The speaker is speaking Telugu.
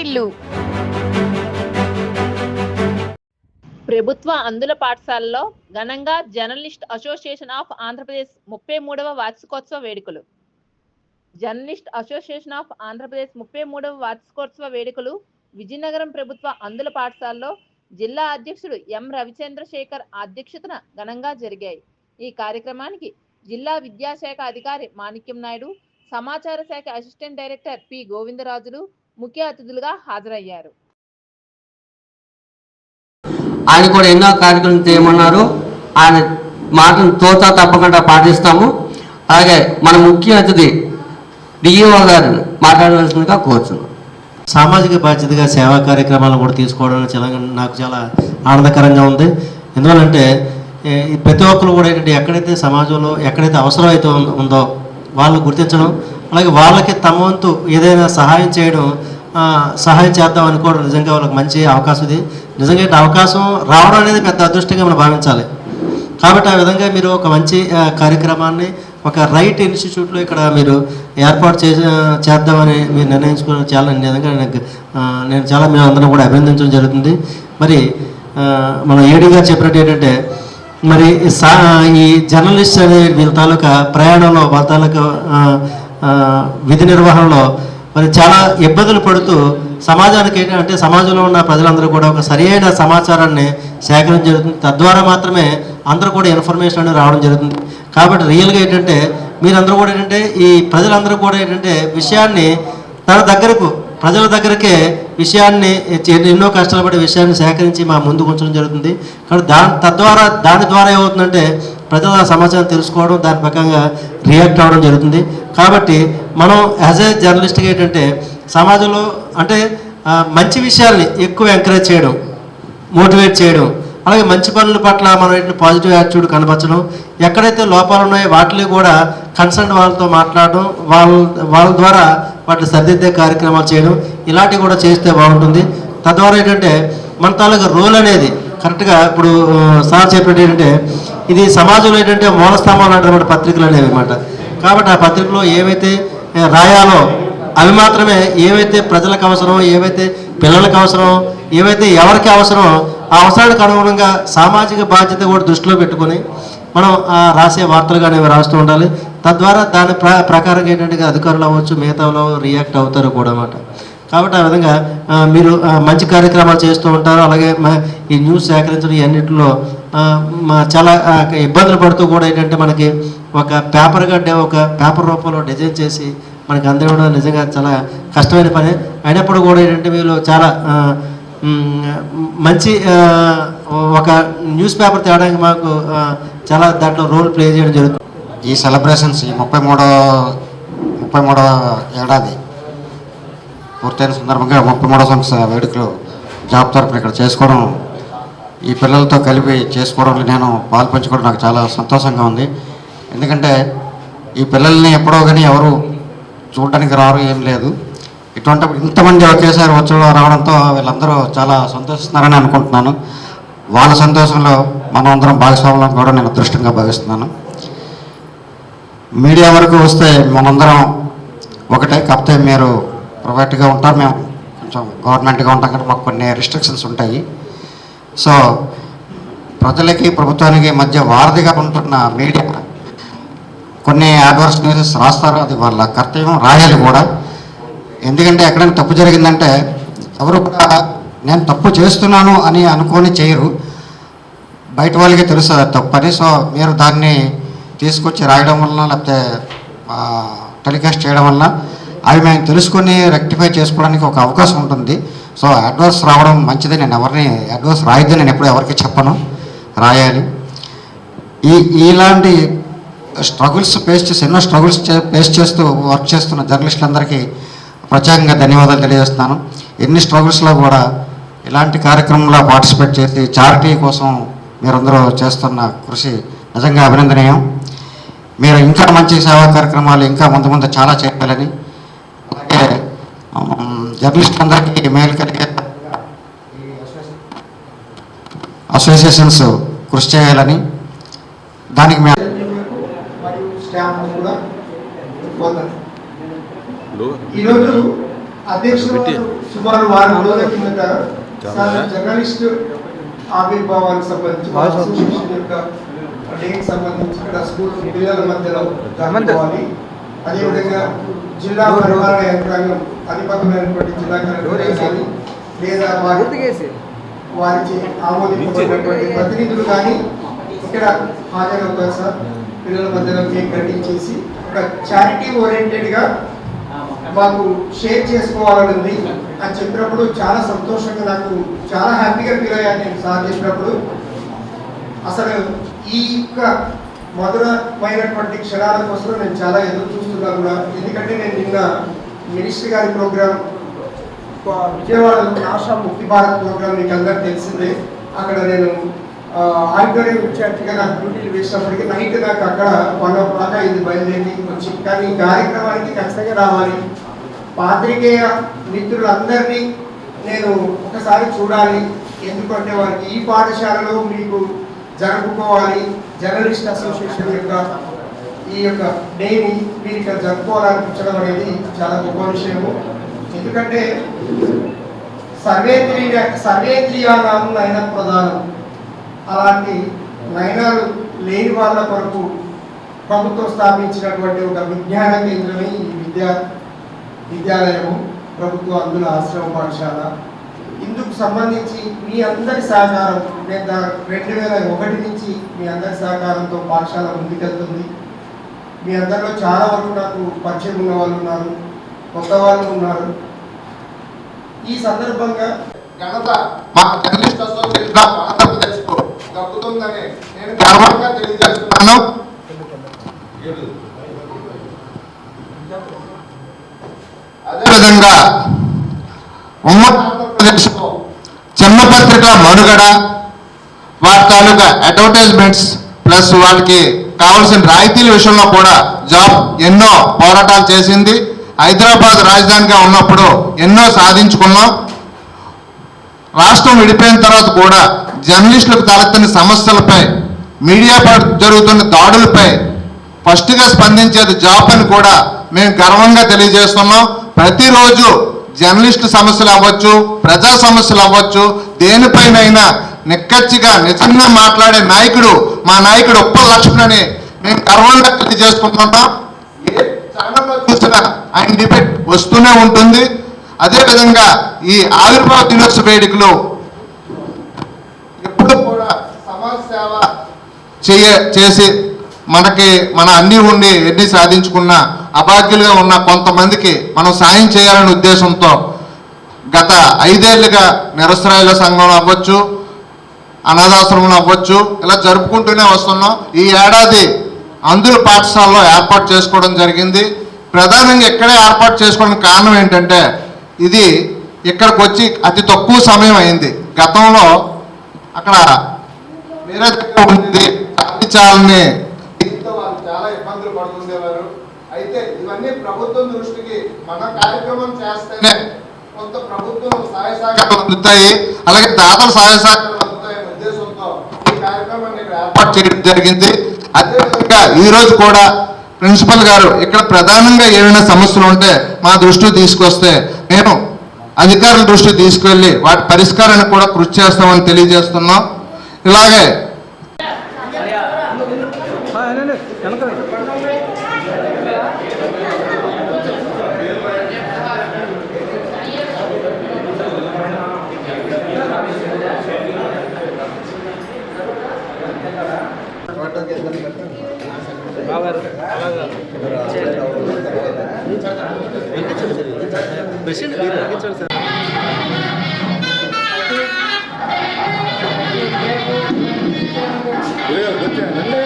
వాటిల్లు ప్రభుత్వ అందుల పాఠశాలలో ఘనంగా జర్నలిస్ట్ అసోసియేషన్ ఆఫ్ ఆంధ్రప్రదేశ్ ముప్పై మూడవ వార్షికోత్సవ వేడుకలు. జర్నలిస్ట్ అసోసియేషన్ ఆఫ్ ఆంధ్రప్రదేశ్ ముప్పై మూడవ వార్షికోత్సవ వేడుకలు విజయనగరం ప్రభుత్వ అందుల పాఠశాలలో జిల్లా అధ్యక్షుడు ఎం రవిచంద్రశేఖర్ అధ్యక్షతన ఘనంగా జరిగాయి. ఈ కార్యక్రమానికి జిల్లా విద్యాశాఖ అధికారి మాణిక్యం నాయుడు సమాచార శాఖ అసిస్టెంట్ డైరెక్టర్ పి గోవిందరాజులు ముఖ్య అతిథులుగా హాజరయ్యారు. ఆయన కూడా ఎన్నో కార్యక్రమాలు చేయమన్నారు. ఆయన మాటను తోచా తప్పకుండా పాటిస్తాము. అలాగే మన ముఖ్య అతిథి డిఈఓ గారిని మాట్లాడవలసిందిగా కోరుతున్నాం సామాజిక బాధ్యతగా సేవా కార్యక్రమాలను కూడా తీసుకోవడం చాలా నాకు చాలా ఆనందకరంగా ఉంది. ఈ ప్రతి ఒక్కరు కూడా ఏంటంటే ఎక్కడైతే సమాజంలో ఎక్కడైతే అవసరం అయితే ఉందో వాళ్ళు గుర్తించడం అలాగే వాళ్ళకి తమ వంతు ఏదైనా సహాయం చేయడం సహాయం చేద్దాం అనుకోవడం నిజంగా వాళ్ళకి మంచి అవకాశం ఇది. నిజంగా అవకాశం రావడం అనేది పెద్ద అదృష్టంగా మనం భావించాలి. కాబట్టి ఆ విధంగా మీరు ఒక మంచి కార్యక్రమాన్ని ఒక రైట్ ఇన్స్టిట్యూట్లో ఇక్కడ మీరు ఏర్పాటు చే చేద్దామని మీరు నిర్ణయించుకున్న చాలా విధంగా నాకు, నేను చాలా మేము అందరం కూడా అభినందించడం జరుగుతుంది. మరి మనం మన ఏడీ గారు చెప్పినట్టు ఏంటంటే మరి సా ఈ జర్నలిస్ట్ అనే వీళ్ళ తాలూకా ప్రయాణంలో వాళ్ళ తాలూకా విధి నిర్వహణలో మరి చాలా ఇబ్బందులు పడుతూ సమాజానికి ఏంటంటే సమాజంలో ఉన్న ప్రజలందరూ కూడా ఒక సరియైన సమాచారాన్ని సేకరించడం జరుగుతుంది. తద్వారా మాత్రమే అందరూ కూడా ఇన్ఫర్మేషన్ అనేది రావడం జరుగుతుంది. కాబట్టి రియల్గా ఏంటంటే మీరందరూ కూడా ఏంటంటే ఈ ప్రజలందరూ కూడా ఏంటంటే విషయాన్ని తన దగ్గరకు ప్రజల దగ్గరకే విషయాన్ని ఎన్నో కష్టాలు పడే విషయాన్ని సేకరించి మా ముందుకు ఉంచడం జరుగుతుంది. కాబట్టి దాని తద్వారా దాని ద్వారా ఏమవుతుందంటే ప్రజలు ఆ సమాచారం తెలుసుకోవడం దాని ప్రకారంగా రియాక్ట్ అవ్వడం జరుగుతుంది. కాబట్టి మనం యాజ్ ఏ జర్నలిస్ట్గా ఏంటంటే సమాజంలో అంటే మంచి విషయాల్ని ఎక్కువ ఎంకరేజ్ చేయడం మోటివేట్ చేయడం అలాగే మంచి పనుల పట్ల మనం ఏంటి పాజిటివ్ యాటిట్యూడ్ కనపరచడం ఎక్కడైతే లోపాలు ఉన్నాయో వాటిని కూడా కన్సర్న్ వాళ్ళతో మాట్లాడడం వాళ్ళ వాళ్ళ ద్వారా వాటిని సరిదిద్దే కార్యక్రమాలు చేయడం ఇలాంటివి కూడా చేస్తే బాగుంటుంది. తద్వారా ఏంటంటే మన తాలూకా రోల్ అనేది కరెక్ట్గా ఇప్పుడు సార్ చెప్పినట్టు ఏంటంటే ఇది సమాజంలో ఏంటంటే మూలస్తంభం లాంటి పత్రికలు అనేవి అన్నమాట. కాబట్టి ఆ పత్రికలో ఏవైతే రాయాలో అవి మాత్రమే ఏవైతే ప్రజలకు అవసరమో ఏవైతే పిల్లలకు అవసరమో ఏవైతే ఎవరికి అవసరమో ఆ అవసరానికి అనుగుణంగా సామాజిక బాధ్యత కూడా దృష్టిలో పెట్టుకొని మనం ఆ రాసే వార్తలు కానీ రాస్తూ ఉండాలి. తద్వారా దాని ప్ర ప్రకారంగా ఏంటంటే అధికారులు అవ్వచ్చు మిగతా రియాక్ట్ అవుతారు కూడా అన్నమాట. కాబట్టి ఆ విధంగా మీరు మంచి కార్యక్రమాలు చేస్తూ ఉంటారు. అలాగే మా ఈ న్యూస్ సేకరించడం ఇవన్నిటిలో మా చాలా ఇబ్బందులు పడుతూ కూడా ఏంటంటే మనకి ఒక పేపర్ గడ్డ ఒక పేపర్ రూపంలో డిజైన్ చేసి మనకి అందివ్వడం నిజంగా చాలా కష్టమైన పని. అయినప్పుడు కూడా ఏంటంటే మీరు చాలా మంచి ఒక న్యూస్ పేపర్ తేవడానికి మాకు చాలా దాంట్లో రోల్ ప్లే చేయడం జరుగుతుంది. ఈ సెలబ్రేషన్స్ ఈ ముప్పై మూడో ముప్పై మూడో ఏడాది పూర్తయిన సందర్భంగా ముప్పై మూడో సంవత్సర వేడుకలు జాబ్ తరఫున ఇక్కడ చేసుకోవడం ఈ పిల్లలతో కలిపి చేసుకోవడంలో నేను పాల్పంచుకోవడం నాకు చాలా సంతోషంగా ఉంది. ఎందుకంటే ఈ పిల్లల్ని ఎప్పుడో కానీ ఎవరు చూడడానికి రారు ఏం లేదు. ఇటువంటి ఇంతమంది ఒకేసారి వచ్చడం రావడంతో వీళ్ళందరూ చాలా సంతోషిస్తున్నారని అనుకుంటున్నాను. వాళ్ళ సంతోషంలో మనం అందరం భాగస్వాములం కూడా నేను అదృష్టంగా భావిస్తున్నాను. మీడియా వరకు వస్తే మనందరం ఒకటే కాకపోతే మీరు ప్రైవేట్గా ఉంటాం మేము. కొంచెం గవర్నమెంట్గా ఉంటాం కదా మాకు కొన్ని రిస్ట్రిక్షన్స్ ఉంటాయి. సో ప్రజలకి ప్రభుత్వానికి మధ్య వారధిగా ఉంటున్న మీడియా కొన్ని అడ్వర్స్ న్యూసెస్ రాస్తారు. అది వాళ్ళ కర్తవ్యం రాయాలి కూడా. ఎందుకంటే ఎక్కడైనా తప్పు జరిగిందంటే ఎవరు కూడా నేను తప్పు చేస్తున్నాను అని అనుకొని చేయరు. బయట వాళ్ళకి తెలుసు తప్పని సో మీరు దాన్ని తీసుకొచ్చి రాయడం వలన లేకపోతే టెలికాస్ట్ చేయడం వలన అవి మేము తెలుసుకొని రెక్టిఫై చేసుకోవడానికి ఒక అవకాశం ఉంటుంది. సో అడ్వాన్స్ రావడం మంచిది నేను ఎవరిని అడ్వాన్స్ రాయొద్దు నేను ఎప్పుడు ఎవరికి చెప్పను. రాయాలి. ఈ ఇలాంటి స్ట్రగుల్స్ ఫేస్ చేసి ఎన్నో స్ట్రగుల్స్ ఫేస్ చేస్తూ వర్క్ చేస్తున్న జర్నలిస్టులందరికీ ప్రత్యేకంగా ధన్యవాదాలు తెలియజేస్తున్నాను. ఎన్ని స్ట్రగుల్స్లో కూడా ఇలాంటి కార్యక్రమంలో పార్టిసిపేట్ చేసి చారిటీ కోసం మీరందరూ చేస్తున్న కృషి నిజంగా అభినందనీయం. మీరు ఇంకా మంచి సేవా కార్యక్రమాలు ఇంకా ముందు ముందు చాలా చేయాలని జర్నలిస్ట్ అందరికీ మేలు కలిగే అసోసియేషన్స్ కృషి చేయాలని దానికి మేము మరియు స్టాంప్ కూడా పొందారు ఈరోజు అధ్యక్షుడు సుమారు వారం రోజుల కిందట జర్నలిస్ట్ ఆవిర్భావానికి సంబంధించి అసోసియేషన్ యొక్క డేకి సంబంధించి ఇక్కడ స్కూల్ పిల్లల మధ్యలో అదేవిధంగా జిల్లా పరిపాలన యంత్రాంగం అధిపతమైనటువంటి జిల్లా కలెక్టర్ లేదా వారి వారికి ఆమోదించబడినటువంటి ప్రతినిధులు కానీ ఇక్కడ హాజరవుతారు సార్. పిల్లల మధ్యలో కేక్ కటింగ్ చేసి ఒక చారిటీ ఓరియంటెడ్గా మాకు షేర్ చేసుకోవాలని ఉంది. అని చెప్పినప్పుడు చాలా సంతోషంగా నాకు చాలా హ్యాపీగా ఫీల్ అయ్యాను నేను సార్ చెప్పినప్పుడు. అసలు ఈ యొక్క మధురమైనటువంటి క్షణాల కోసం నేను చాలా ఎదురు చేస్తున్నా కూడా ఎందుకంటే నేను నిన్న మినిస్టర్ గారి ప్రోగ్రామ్ విజయవాడ రాష్ట్ర ముక్తి భారత్ ప్రోగ్రామ్ మీకు అందరికి తెలిసిందే. అక్కడ నేను ఆడిటోరియం విద్యార్థిగా నాకు డ్యూటీలు వేసినప్పటికీ నైట్ నాకు అక్కడ వన్ ఓ క్లాక్ బయలుదేరి వచ్చి. కానీ ఈ కార్యక్రమానికి ఖచ్చితంగా రావాలి. పాత్రికేయ మిత్రులందరినీ నేను ఒకసారి చూడాలి. ఎందుకంటే వారికి ఈ పాఠశాలలో మీకు జరుపుకోవాలి జర్నలిస్ట్ అసోసియేషన్ యొక్క ఈ యొక్క డేని మీరు ఇక్కడ జరుపుకోవాలనిపించడం అనేది చాలా గొప్ప విషయము. ఎందుకంటే సర్వేంద్రియ సర్వేంద్రియాలను నయన ప్రధానం. అలాంటి నయనాలు లేని వాళ్ళ కొరకు ప్రభుత్వం స్థాపించినటువంటి ఒక విజ్ఞాన కేంద్రమే ఈ విద్యా విద్యాలయము ప్రభుత్వ అందుల ఆశ్రమ పాఠశాల. ఇందుకు సంబంధించి మీ అందరి సహకారం నేను రెండు వేల ఒకటి నుంచి మీ అందరి సహకారంతో పాఠశాల ముందుకెళ్తుంది. మీ అందరిలో చాలా వరకు నాకు పరిచయం ఉన్న వాళ్ళు ఉన్నారు కొత్త వాళ్ళు ఉన్నారు. ఈ సందర్భంగా ఘనత మా జర్నలిస్ట్ అసోసియేషన్ ఆఫ్ ఆంధ్రప్రదేశ్కు దక్కుతుందని నేను గర్వంగా తెలియజేస్తున్నాను. అదేవిధంగా ఉమ్మడి ఆంధ్రప్రదేశ్లో చిన్న పత్రిక మనుగడ వాటి తాలూకా అడ్వర్టైజ్మెంట్స్ ప్లస్ వాళ్ళకి కావాల్సిన రాయితీల విషయంలో కూడా జాబ్ ఎన్నో పోరాటాలు చేసింది. హైదరాబాద్ రాజధానిగా ఉన్నప్పుడు ఎన్నో సాధించుకున్నాం. రాష్ట్రం విడిపోయిన తర్వాత కూడా జర్నలిస్టులకు తలెత్తిన సమస్యలపై మీడియా జరుగుతున్న దాడులపై ఫస్ట్గా స్పందించేది జాబ్ అని కూడా మేము గర్వంగా తెలియజేస్తున్నాం. ప్రతిరోజు జర్నలిస్టు సమస్యలు అవ్వచ్చు ప్రజా సమస్యలు అవ్వచ్చు దేనిపైనైనా నిక్కచ్చిగా నిజంగా మాట్లాడే నాయకుడు మా నాయకుడు ఉప్పల లక్ష్మణ్ అని మేము గర్వంగా చేసుకుంటున్నాం ఏ ఛానల్లో చూసినా ఆయన డిబేట్ వస్తూనే ఉంటుంది. అదేవిధంగా ఈ ఆవిర్భావ దినోత్సవ వేడుకలు ఎప్పుడు కూడా సమాజ సేవ చేయ చేసి మనకి మన అన్ని ఉండి ఎన్ని సాధించుకున్న అభాగ్యులుగా ఉన్న కొంతమందికి మనం సాయం చేయాలనే ఉద్దేశంతో గత ఐదేళ్ళుగా నిరసరాయల సంఘం అవ్వచ్చు అనాథాశ్రమం అవ్వచ్చు ఇలా జరుపుకుంటూనే వస్తున్నాం. ఈ ఏడాది అందుల పాఠశాలలో ఏర్పాటు చేసుకోవడం జరిగింది. ప్రధానంగా ఇక్కడే ఏర్పాటు చేసుకోవడానికి కారణం ఏంటంటే ఇది ఇక్కడికి వచ్చి అతి తక్కువ సమయం అయింది. గతంలో అక్కడ వేరే ఉంది. సాధించాలని చాలా ఇబ్బందులు పడుతుండేవారు. అయితే ఇవన్నీ ప్రభుత్వం దృష్టికి మన కార్యక్రమం చేస్తేనే కొంత ప్రభుత్వం సహాయ సహకారాలు అందుతాయి. అలాగే దాతల సహాయ సహకారాలు ఉద్దేశంతో ఈ కార్యక్రమాన్ని ఏర్పాటు చేయడం జరిగింది. అదేవిధంగా ఈ రోజు కూడా ప్రిన్సిపల్ గారు ఇక్కడ ప్రధానంగా ఏమైనా సమస్యలు ఉంటే మా దృష్టికి తీసుకొస్తే మేము అధికారుల దృష్టికి తీసుకెళ్ళి వాటి పరిష్కారానికి కూడా కృషి చేస్తామని తెలియజేస్తున్నాం. ఇలాగే మెషిన్ ఆగించాలి సార్ వచ్చానండి